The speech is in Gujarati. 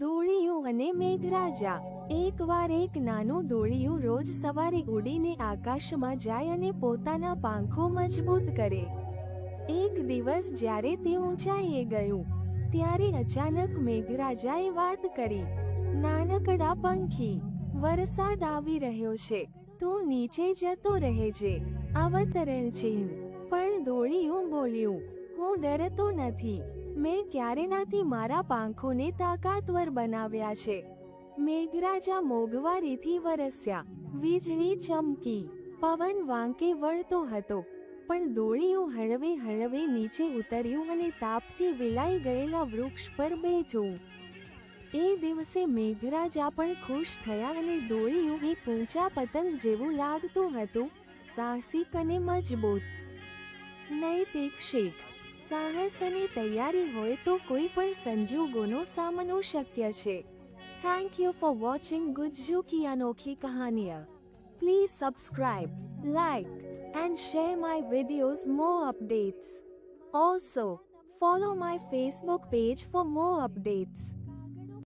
દોડિયું અને મેઘરાજા. એકવાર એક નાનું દોડિયું રોજ સવારે ઉડીને આકાશમાં જાય અને પોતાના પાંખો મજબૂત કરે. એક દિવસ જ્યારે તે ઊંચાઈએ ગયું, ત્યારે અચાનક મેઘરાજાએ વાત કરી, નાનકડા પંખી, વરસાદ આવી રહ્યો છે, તું નીચે જતો રહેજે અવતરણ ચિહ્ન પણ ધોળિયું બોલ્યું, હું ડરતો નથી. મેં ક્યારે નાથી મારા પાંખોને તાકાતવર બનાવ્યા છે. મેઘરાજા મોઘવારીથી વરસ્યા. વીજળી ચમકી. પવન વાંકે વળતો હતો. પણ દોડીઓ હળવે હળવે નીચે ઉતર્યું અને તાપથી વિલાઈ ગયેલા વૃક્ષ પર બેઠું. એ દિવસે મેઘરાજા પણ ખુશ થયા અને દોડિયું એ ઊંચા પતંગ જેવું લાગતું હતું, સાહસિક અને મજબૂત. નૈતિક શીખ સાહસ અને તૈયારી હોય તો કોઈ પણ સંજોગોનો સામનો શક્ય છે. Thank you for watching Gujju કી અનોખી કહાનિયા please subscribe like and share my videos more updates also follow my Facebook page for more updates.